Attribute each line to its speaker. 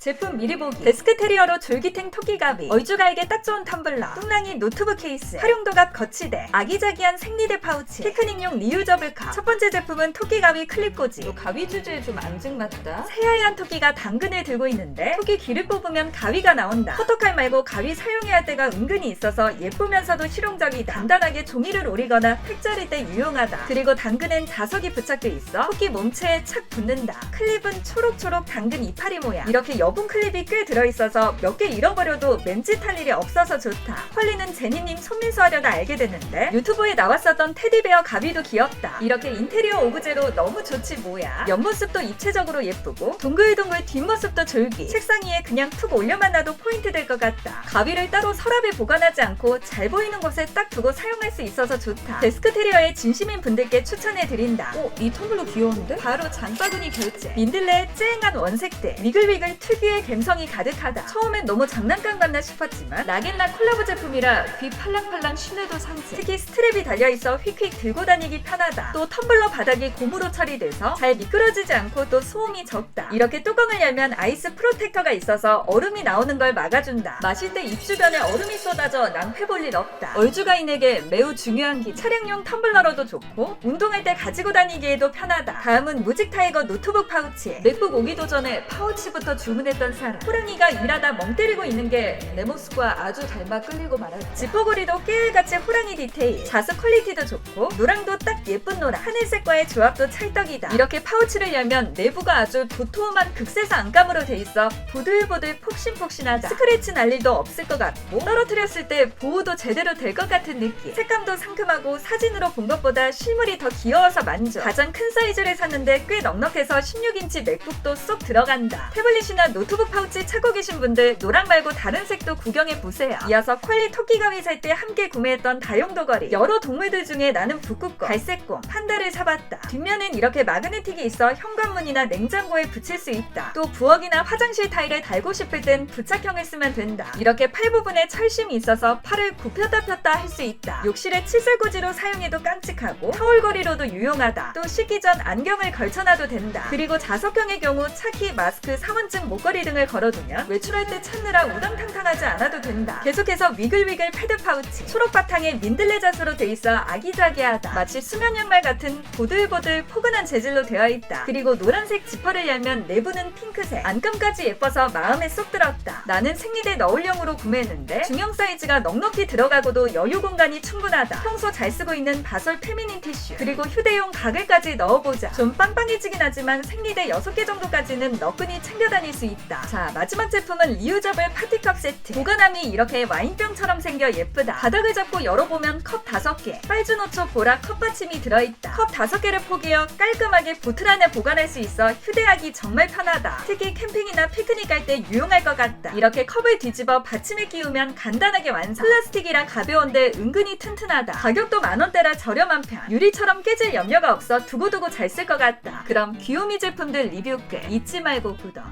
Speaker 1: 제품 미리 보기. 데스크 테리어로 졸기탱 토끼가비 얼주가에게 딱 좋은 텀블러. 뚱랑이 노트북 케이스. 활용도갑 거치대. 아기자기한 생리대 파우치. 피크닉용 리유저블 컵첫 번째 제품은 토끼가비 클립 꽂이 또 가위 주제에 좀 앙증맞다. 새하얀 토끼가 당근을 들고 있는데 토끼 귀를 뽑으면 가위가 나온다. 포토칼 말고 가위 사용해야 할 때가 은근히 있어서 예쁘면서도 실용적이다. 간단하게 종이를 오리거나 팩 자를 때 유용하다. 그리고 당근엔 자석이 붙잡혀 있어 토끼 몸체에 착 붙는다. 클립은 초록초록 당근 이파리 모양. 이렇게 여분 클립이 꽤 들어있어서 몇 개 잃어버려도 멘짓할 일이 없어서 좋다. 헐리는 제니님 손민수 하려다 알게 됐는데 유튜브에 나왔었던 테디베어 가비도 귀엽다. 이렇게 인테리어 오브제로 너무 좋지 뭐야. 옆모습도 입체적으로 예쁘고 동글동글 뒷모습도 졸기. 책상 위에 그냥 툭 올려만 놔도 포인트 될 것 같다. 가비를 따로 서랍에 보관하지 않고 잘 보이는 곳에 딱 두고 사용할 수 있어서 좋다. 데스크 테리어에 진심인 분들께 추천해 드린다. 오, 이 텀블러 귀여운데? 바로 장바구니 결제. 민들레의 쨍한 원색대 위글위글 특유의 감성이 가득하다. 처음엔 너무 장난감 같나 싶었지만 나겐나 콜라보 제품이라 귀 팔랑팔랑 신뢰도 상승 특히 스트랩이 달려있어 휙휙 들고 다니기 편하다. 또 텀블러 바닥이 고무로 처리돼서 잘 미끄러지지 않고 또 소음이 적다. 이렇게 뚜껑을 열면 아이스 프로텍터가 있어서 얼음이 나오는 걸 막아준다. 마실 때 입 주변에 얼음이 쏟아져 낭패 볼 일 없다. 얼주가인에게 매우 중요한 기 차량용 텀블러로도 좋고 운동할 때 가지고 다니기에도 편하다. 다음은 무직 타이거 노트북 파우치. 맥북 오기도 전에 파우치부터 주문 했던 사람. 호랑이가 일하다 멍 때리고 있는 게 내 모습과 아주 닮아 끌리고 말았다. 지퍼고리도 깨알같이 호랑이 디테일. 자수 퀄리티도 좋고 노랑도 딱 예쁜 노랑. 하늘색과의 조합도 찰떡이다. 이렇게 파우치를 열면 내부가 아주 도톰한 극세사 안감으로 돼 있어 보들보들 폭신폭신하다. 스크래치 날 일도 없을 것 같고 떨어뜨렸을 때 보호도 제대로 될 것 같은 느낌. 색감도 상큼하고 사진으로 본 것보다 실물이 더 귀여워서 만족. 가장 큰 사이즈를 샀는데 꽤 넉넉해서 16인치 맥북도 쏙 들어간다. 태블릿이나 노 트북 파우치 찾고 계신 분들 노랑 말고 다른 색도 구경해 보세요. 이어서 퀄리 토끼 가위 살 때 함께 구매했던 다용 도거리 여러 동물들 중에 나는 북극곰 갈색곰 판다를 사봤다. 뒷면엔 이렇게 마그네틱이 있어 현관문이나 냉장고에 붙일 수 있다. 또 부엌이나 화장실 타일에 달고 싶을 땐 부착형을 쓰면 된다. 이렇게 팔 부분에 철심이 있어서 팔을 굽혔다 폈다 할 수 있다. 욕실에 칫솔꽂이로 사용해도 깜찍하고 타올거리로도 유용하다. 또 씻기 전 안경을 걸쳐놔도 된다. 그리고 자석형의 경우 차키, 마스크, 사원증, 목걸이 등을 걸어두면 외출할 때 찾느라 우당탕탕하지 않아도 된다. 계속해서 위글위글 패드 파우치 초록 바탕에 민들레 자수로 돼 있어 아기자기하다. 마치 수면 양말 같은 보들보들 포근한 재질로 되어 있다. 그리고 노란색 지퍼를 열면 내부는 핑크색. 안감까지 예뻐서 마음에 쏙 들었다. 나는 생리대 너울용으로 구매했는데 중형 사이즈가 넉넉히 들어가고도 여유 공간이 충분하다. 평소 잘 쓰고 있는 바솔 페미닌 티슈 그리고 휴대용 가글까지 넣어보자. 좀 빵빵해지긴 하지만 생리대 6개 정도까지는 너끈히 챙겨 다닐 수 있다 자 마지막 제품은 리유저블 파티컵 세트. 보관함이 이렇게 와인병처럼 생겨 예쁘다. 바닥을 잡고 열어보면 컵 5개. 빨주노초 보라 컵 받침이 들어있다. 컵 5개를 포개어 깔끔하게 보틀 안에 보관할 수 있어 휴대하기 정말 편하다. 특히 캠핑이나 피크닉 갈때 유용할 것 같다. 이렇게 컵을 뒤집어 받침에 끼우면 간단하게 완성. 플라스틱이라 가벼운데 은근히 튼튼하다. 가격도 만원대라 저렴한 편. 유리처럼 깨질 염려가 없어 두고두고 잘 쓸 것 같다. 그럼 귀요미 제품들 리뷰 끝. 잊지 말고 구독